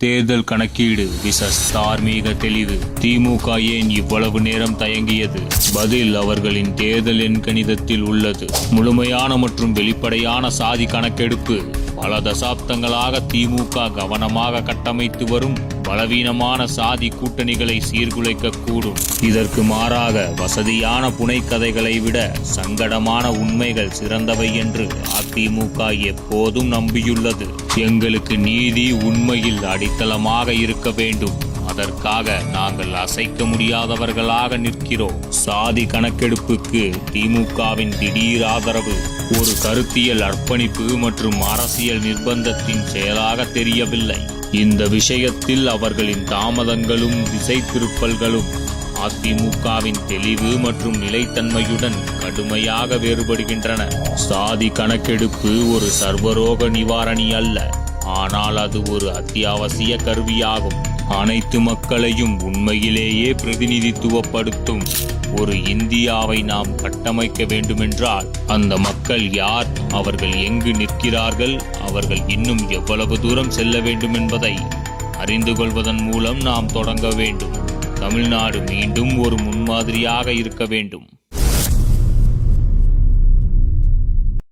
தேர்தல் கணக்கீடு. விசஸ் தார்மீக தெளிவு. திமுக ஏன் இவ்வளவு நேரம் தயங்கியது? பதில் அவர்களின் தேர்தல் எண்கணிதத்தில் உள்ளது. முழுமையான மற்றும் வெளிப்படையான சாதி கணக்கெடுப்பு. பல தசாப்தங்களாக திமுக கவனமாக கட்டமைத்து வரும் பலவீனமான சாதி கூட்டணிகளை சீர்குலைக்க கூடும் இதற்கு மாறாக வசதியான புனைக்கதைகளை விட சங்கடமான உண்மைகள் சிறந்தவை என்று அதிமுக எப்போதும் நம்பியுள்ளது. எங்களுக்கு நீதி உண்மையில் அடித்தளமாக இருக்க வேண்டும். அதற்காக நாங்கள் அசைக்க முடியாதவர்களாக நிற்கிறோம். சாதி கணக்கெடுப்புக்கு திமுகவின் திடீர் ஆதரவு ஒரு கருத்தியல் அர்ப்பணிப்பு மற்றும் அரசியல் நிர்பந்தத்தின் செயலாக தெரியவில்லை. இந்த விஷயத்தில் அவர்களின் தாமதங்களும் திசை திருப்பல்களும் அதிமுகவின் தெளிவு மற்றும் நிலைத்தன்மையுடன் கடுமையாக வேறுபடுகின்றன. சாதி கணக்கெடுப்பு ஒரு சர்வரோக நிவாரணி அல்ல ஆனால் அது ஒரு அத்தியாவசிய கருவியாகும். அனைத்து மக்களையும் உண்மையிலேயே பிரதிநிதித்துவப்படுத்தும் ஒரு இந்தியாவை நாம் கட்டமைக்க வேண்டுமென்றால் அந்த மக்கள் யார் அவர்கள் எங்கு நிற்கிறார்கள் அவர்கள் இன்னும் எவ்வளவு தூரம் செல்ல வேண்டும் என்பதை அறிந்து கொள்வதன் மூலம் நாம் தொடங்க வேண்டும். தமிழ்நாடு மீண்டும் ஒரு முன்மாதிரியாக இருக்க வேண்டும்.